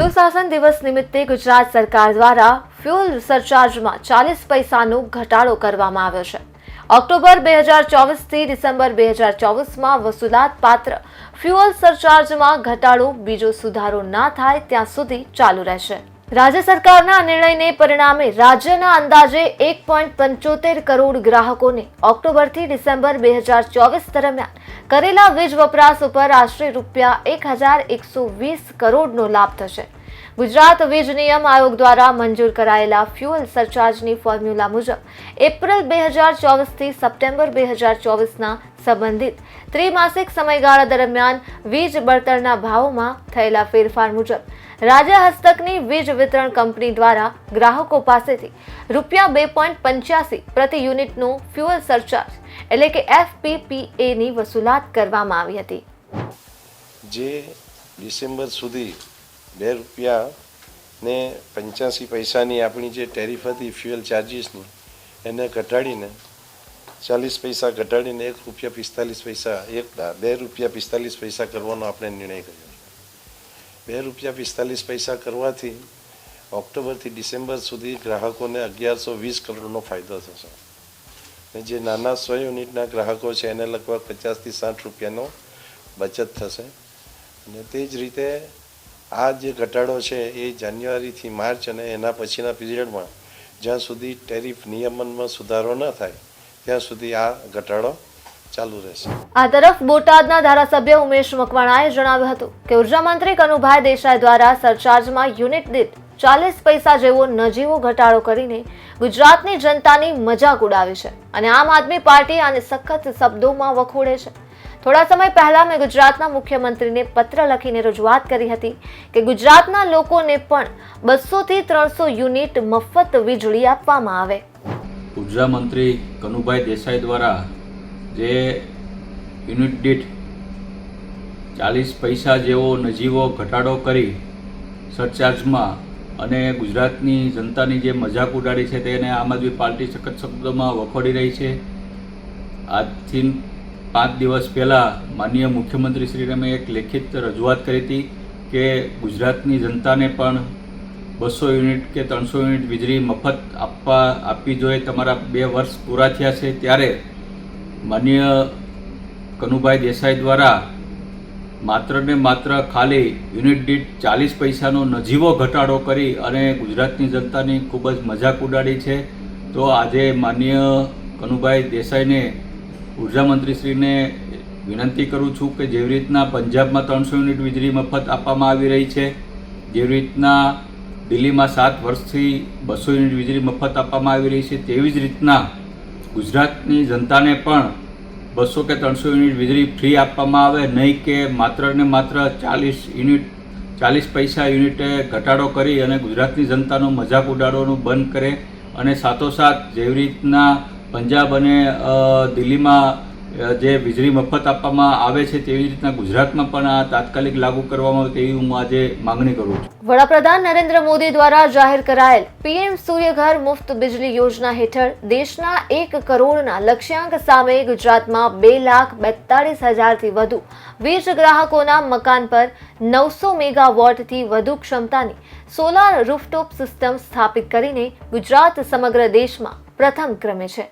સુશાસન દિવસ નિમિત્તે ગુજરાત સરકાર દ્વારા ફ્યુઅલ સરચાર્જમાં ચાલીસ પૈસાનો ઘટાડો કરવામાં આવ્યો છે. ઓક્ટોબર બે હજાર ચોવીસથી ડિસેમ્બર બે હજાર ચોવીસમાં વસૂલાત પાત્ર ફ્યુઅલ સરચાર્જમાં ઘટાડો બીજો સુધારો ના થાય ત્યાં સુધી ચાલુ રહેશે. રાજ્ય સરકારના નિર્ણયને પરિણામે રાજ્યના અંદાજે એક પોઈન્ટ પંચોતેર કરોડ ગ્રાહકોને ઓક્ટોબરથી ડિસેમ્બર બે હજાર ચોવીસ દરમિયાન કરેલા વીજ વપરાશ ઉપર આશરે રૂપિયા એક હજાર એકસો વીસ કરોડનો લાભ થશે. ગુજરાત વીજ નિયમ આયોગ દ્વારા મંજૂર કરાયેલા ફ્યુઅલ સરચાર્જની ફોર્મ્યુલા મુજબ એપ્રિલ બે હજાર ચોવીસથી સપ્ટેમ્બર બે હજાર ચોવીસના સંબંધિત ત્રિમાસિક સમયગાળા દરમિયાન વીજ બળતણના ભાવોમાં થયેલા ફેરફાર મુજબ રાજ્ય હસ્તકની વીજ વિતરણ કંપની દ્વારા ગ્રાહકો પાસેથી રૂપિયા બે પોઈન્ટ પંચ્યાસી પ્રતિ યુનિટનું ફ્યુઅલ સરચાર્જ, એટલે કે એફપીપીએની વસૂલાત કરવામાં આવી હતી. જે ડિસેમ્બર સુધી બે રૂપિયા ને પંચ્યાસી પૈસાની આપણી જે ટેરિફ હતી, ફ્યુઅલ ચાર્જીસની, એને ઘટાડીને ચાલીસ પૈસા ઘટાડીને એક રૂપિયા પિસ્તાલીસ પૈસા, એક બે રૂપિયા પિસ્તાલીસ પૈસા કરવાનો આપણે નિર્ણય કર્યો. બે રૂપિયા પિસ્તાલીસ પૈસા કરવાથી ઓક્ટોબરથી ડિસેમ્બર સુધી ગ્રાહકોને અગિયારસો વીસ કરોડનો ફાયદો થશે. ને જે નાના સો યુનિટના ગ્રાહકો છે, એને લગભગ પચાસથી સાઠ રૂપિયાનો બચત થશે. અને તે જ રીતે આ જે ઘટાડો છે એ જાન્યુઆરીથી માર્ચ અને એના પછીના પીરિયડમાં જ્યાં સુધી ટેરિફ નિયમનમાં સુધારો ન થાય, ત્યાં સુધી આ ઘટાડો ચાલુ રહેશે. આ તરફ બોટાદના ધારાસભ્ય ઉમેશ મકવાણાએ જણાવ્યું હતું કે ઊર્જા મંત્રી કનુભાઈ દેસાઈ દ્વારા સરચાર્જમાં યુનિટ દીઠ ચાલીસ પૈસા જેવો નજીવો ઘટાડો કરીને ગુજરાતની જનતાની મજાક ઉડાવે છે અને આમ આદમી પાર્ટી આને સખત શબ્દોમાં વખોડે છે. થોડા સમય પહેલા મેં ગુજરાતના મુખ્યમંત્રીને પત્ર લખીને રજૂઆત કરી હતી કે ગુજરાતના લોકોને પણ બસો થી ત્રણસો યુનિટ મફત વીજળી આપવામાં આવે. ઊર્જા મંત્રી કનુભાઈ દેસાઈ દ્વારા જે યુનિટ દીઠ ચાલીસ પૈસા જેવો નજીવો ઘટાડો કરી સરચાર્જમાં અને ગુજરાતની જનતાની જે મજાક ઉડાડી છે તેને આમ આદમી પાર્ટી સખત શબ્દોમાં વખોડી રહી છે. આજથી પાંચ દિવસ પહેલાં માનનીય મુખ્યમંત્રીશ્રીને મેં એક લેખિત રજૂઆત કરી હતી કે ગુજરાતની જનતાને પણ બસો યુનિટ કે ત્રણસો યુનિટ વીજળી મફત આપવા આપવી જોઈએ. તમારા બે વર્ષ પૂરા થયા છે ત્યારે માનનીય કનુભાઈ દેસાઈ દ્વારા માત્ર ને માત્ર ખાલી યુનિટ દીઠ ચાલીસ પૈસાનો નજીવો ઘટાડો કરી અને ગુજરાતની જનતાની ખૂબ જ મજાક ઉડાડી છે. તો આજે માનનીય કનુભાઈ દેસાઈને ઊર્જા મંત્રીશ્રીને વિનંતી કરું છું કે જેવી રીતના પંજાબમાં ત્રણસો યુનિટ વીજળી મફત આપવામાં આવી રહી છે, જેવી રીતના દિલ્હીમાં સાત વર્ષથી બસો યુનિટ વીજળી મફત આપવામાં આવી રહી છે, તેવી જ રીતના ગુજરાતની જનતાને પણ બસો કે ત્રણસો યુનિટ વીજળી ફ્રી આપવામાં આવે, નહીં કે માત્ર ને માત્ર ચાલીસ યુનિટ, ચાલીસ પૈસા યુનિટે ઘટાડો કરી અને ગુજરાતની જનતાનો મજાક ઉડાડવાનું બંધ કરે. અને સાથોસાથ જેવી રીતના પંજાબ અને દિલ્હીમાં જે વીજળી મફત આપવામાં આવે છે તેવી રીતના ગુજરાતમાં પણ આ તાત્કાલિક લાગુ કરવામાં આવે તેવી હું આજે માંગણી કરું છું. વડાપ્રધાન નરેન્દ્ર મોદી દ્વારા જાહેર કરાયેલ પીએમ સૂર્યઘર મુફ્ત બિજલી યોજના હેઠળ દેશના એક કરોડના લક્ષ્યાંક સામે ગુજરાતમાં બે લાખ બેતાળીસ હજારથી વધુ વીજ ગ્રાહકોના મકાન પર નવસો મેગાવોટથી વધુ ક્ષમતાની સોલાર રૂફટોપ સિસ્ટમ સ્થાપિત કરીને ગુજરાત સમગ્ર દેશમાં પ્રથમ ક્રમે છે.